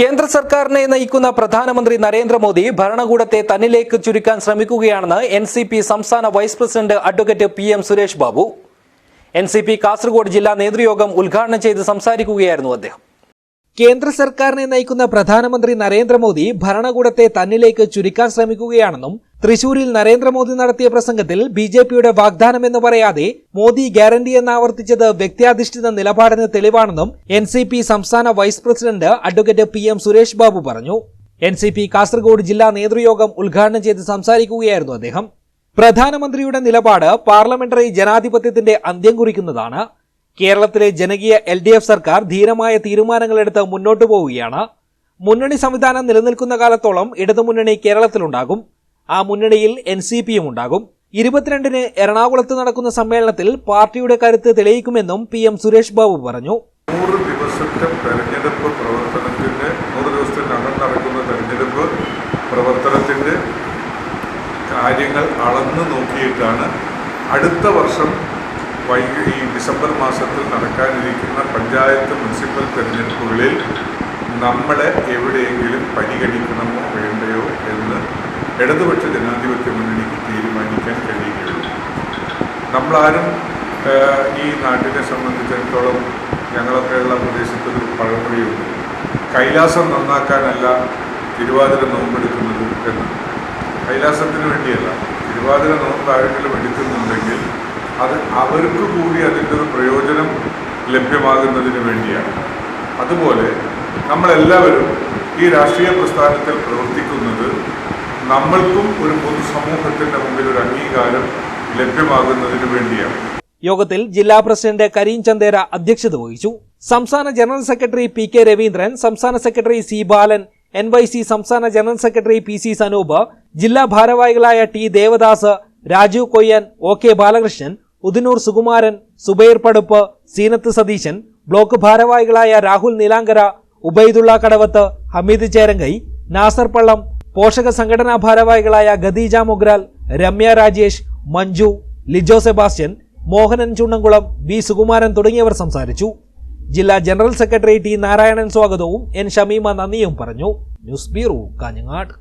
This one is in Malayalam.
കേന്ദ്ര സർക്കാരിനെ നയിക്കുന്ന പ്രധാനമന്ത്രി നരേന്ദ്രമോദി ഭരണകൂടത്തെ തന്നിലേക്ക് ചുരുക്കാൻ ശ്രമിക്കുകയാണെന്ന് എൻ സി പി സംസ്ഥാന vice president advocate P M Suresh Babu. N C P Kasaragod ജില്ലാ നേതൃയോഗം ഉദ്ഘാടനം ചെയ്ത് സംസാരിക്കുകയായിരുന്നു അദ്ദേഹം. കേന്ദ്ര സർക്കാരിനെ നയിക്കുന്ന പ്രധാനമന്ത്രി നരേന്ദ്രമോദി ഭരണകൂടത്തെ തന്നിലേക്ക് ചുരുക്കാൻ ശ്രമിക്കുകയാണെന്നും തൃശൂരിൽ നരേന്ദ്രമോദി നടത്തിയ പ്രസംഗത്തിൽ ബി ജെ പിയുടെ വാഗ്ദാനമെന്ന് പറയാതെ മോദി ഗ്യാരണ്ടി എന്നാവർത്തിച്ചത് വ്യക്തിയാധിഷ്ഠിത നിലപാടിന് തെളിവാണെന്നും എൻ സി പി സംസ്ഥാന vice president advocate P M Suresh Babu പറഞ്ഞു. എൻ സി പി കാസർഗോഡ് ജില്ലാ നേതൃയോഗം ഉദ്ഘാടനം ചെയ്ത് സംസാരിക്കുകയായിരുന്നു അദ്ദേഹം. പ്രധാനമന്ത്രിയുടെ നിലപാട് പാർലമെന്ററി ജനാധിപത്യത്തിന്റെ അന്ത്യം കുറിക്കുന്നതാണ്. കേരളത്തിലെ ജനകീയ എൽ ഡി എഫ് സർക്കാർ ധീരമായ തീരുമാനങ്ങളെടുത്ത് മുന്നോട്ട് പോവുകയാണ്. മുന്നണി സംവിധാനം നിലനിൽക്കുന്ന കാലത്തോളം ഇടതുമുന്നണി കേരളത്തിലുണ്ടാകും. ആ മുന്നണിയിൽ എൻ സി പിയും ഉണ്ടാകും. ഇരുപത്തിരണ്ടിന് എറണാകുളത്ത് നടക്കുന്ന സമ്മേളനത്തിൽ പാർട്ടിയുടെ കരുത്ത് തെളിയിക്കുമെന്നും പി എം സുരേഷ് ബാബു പറഞ്ഞു. നൂറ് ദിവസത്തെ തെരഞ്ഞെടുപ്പ് പ്രവർത്തനത്തിന്റെ നൂറ് ദിവസത്തിനകം നടക്കുന്ന തെരഞ്ഞെടുപ്പ് പ്രവർത്തനത്തിന്റെ കാര്യങ്ങൾ അളന്നു നോക്കിയിട്ടാണ് അടുത്ത വർഷം വൈകി ഈ ഡിസംബർ മാസത്തിൽ നടക്കാനിരിക്കുന്ന പഞ്ചായത്ത് മുനിസിപ്പൽ തെരഞ്ഞെടുപ്പുകളിൽ നമ്മളെ എവിടെയെങ്കിലും പരിഗണിക്കണമോ വേണ്ടയോ എന്ന് ഇടതുപക്ഷ ജനാധിപത്യ മുന്നണിക്ക് തീരുമാനിക്കാൻ കഴിയുകയുള്ളൂ. നമ്മളാരും ഈ നാട്ടിനെ സംബന്ധിച്ചിടത്തോളം ഞങ്ങളൊക്കെയുള്ള പ്രദേശത്തൊരു പഴമൊഴിയുണ്ട്. കൈലാസം നന്നാക്കാനല്ല തിരുവാതിര നോമ്പെടുക്കുന്നത് എന്ന്. കൈലാസത്തിന് വേണ്ടിയല്ല തിരുവാതിര നോമ്പ് ആരെങ്കിലും എടുക്കുന്നുണ്ടെങ്കിൽ അത് അവർക്ക് കൂടി അതിന്റെ ഒരു പ്രയോജനം ലഭ്യമാകുന്നതിന് വേണ്ടിയാണ്. അതുപോലെ നമ്മളെല്ലാവരും ഈ രാഷ്ട്രീയ പ്രസ്ഥാനത്തിൽ പ്രവർത്തിക്കുന്നത് നമ്മൾക്കും ഒരു പൊതുസമൂഹത്തിന്റെ മുമ്പിൽ ഒരു അംഗീകാരം ലഭ്യമാകുന്നതിന് വേണ്ടിയാണ്. യോഗത്തിൽ ജില്ലാ പ്രസിഡന്റ് കരീം ചന്ദേര അധ്യക്ഷത വഹിച്ചു. സംസ്ഥാന general secretary P K Raveendran സംസ്ഥാന secretary C Balan N Y C സംസ്ഥാന general secretary P C Sanoop ജില്ലാ ഭാരവാഹികളായ T Devadas Rajeev Koyyan O K Balakrishnan Udinur Sukumaran Subair Paduppu Seenath Satheesan block ഭാരവാഹികളായ രാഹുൽ നീലാങ്കര ഉബൈദുള്ള കടവത്ത് ഹമീദ് ചേരങ്കൈ നാസർ പള്ളം പോഷക സംഘടനാ ഭാരവാഹികളായ ഖദീജ മുഗ്രാൽ രമ്യ രാജേഷ് മഞ്ജു ലിജോ സെബാസ്റ്റ്യൻ മോഹനൻ ചുണ്ണംകുളം ബി സുകുമാരൻ തുടങ്ങിയവർ സംസാരിച്ചു. ജില്ലാ ജനറൽ സെക്രട്ടറി ടി നാരായണൻ സ്വാഗതവും എൻ ഷമീമ നന്ദിയും പറഞ്ഞു. News bureau Kanhangad.